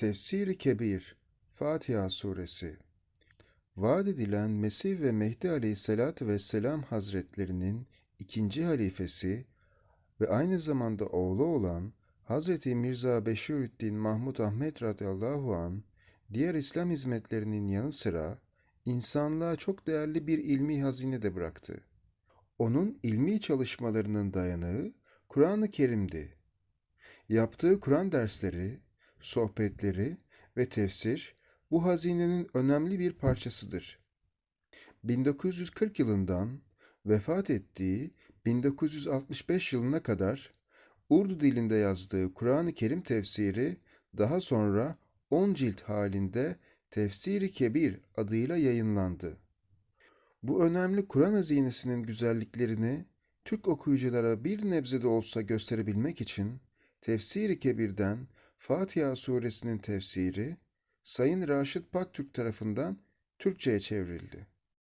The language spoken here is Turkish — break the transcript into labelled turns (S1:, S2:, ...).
S1: Tefsiri Kebir Fatiha Suresi Vaad edilen Mesih ve Mehdi Aleyhisselatü Vesselam Hazretlerinin ikinci halifesi ve aynı zamanda oğlu olan Hazreti Mirza Beşirüddin Mahmud Ahmet radıyallahu an diğer İslam hizmetlerinin yanı sıra insanlığa çok değerli bir ilmi hazine de bıraktı. Onun ilmi çalışmalarının dayanağı Kur'an-ı Kerim'di. Yaptığı Kur'an dersleri, sohbetleri ve tefsir bu hazinenin önemli bir parçasıdır. 1940 yılından vefat ettiği 1965 yılına kadar Urdu dilinde yazdığı Kur'an-ı Kerim tefsiri daha sonra 10 cilt halinde Tefsiri Kebir adıyla yayınlandı. Bu önemli Kur'an hazinesinin güzelliklerini Türk okuyuculara bir nebze de olsa gösterebilmek için Tefsiri Kebir'den Fatiha suresinin tefsiri Sayın Raşit Paktürk tarafından Türkçe'ye çevrildi.